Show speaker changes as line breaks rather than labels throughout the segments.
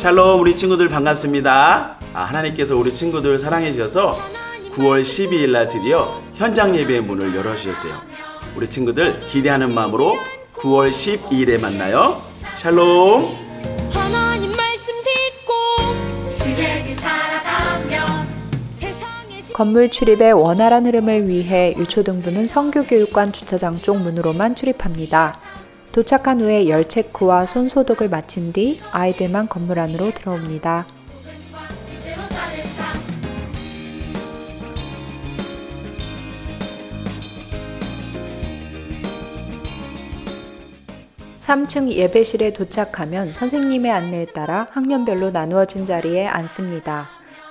샬롬 우리 친구들 반갑습니다. 아, 하나님께서 우리 친구들 사랑해 주셔서 9월 12일 날 드디어 현장 예배의 문을 열어 주셨어요. 우리 친구들 기대하는 마음으로 9월 12일에 만나요. 샬롬.
건물 출입의 원활한 흐름을 위해 유초등부는 성교교육관 주차장 쪽 문으로만 출입합니다. 도착한 후에 열 체크와 손 소독을 마친 뒤 아이들만 건물 안으로 들어옵니다. 3층 예배실에 도착하면 선생님의 안내에 따라 학년별로 나누어진 자리에 앉습니다.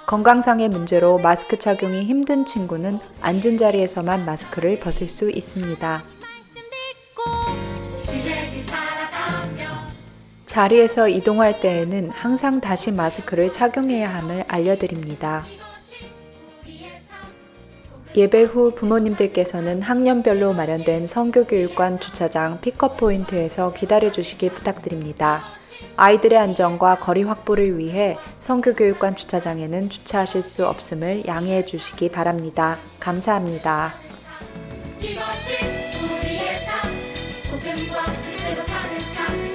건강상의 문제로 마스크 착용이 힘든 친구는 앉은 자리에서만 마스크를 벗을 수 있습니다. 자리에서 이동할 때에는 항상 다시 마스크를 착용해야 함을 알려드립니다. 예배 후 부모님들께서는 학년별로 마련된 성교교육관 주차장 픽업 포인트에서 기다려 주시기 부탁드립니다. 아이들의 안전과 거리 확보를 위해 성교교육관 주차장에는 주차하실 수 없음을 양해해 주시기 바랍니다. 감사합니다. 이것이 우리의 삶, 소금과 사는 삶.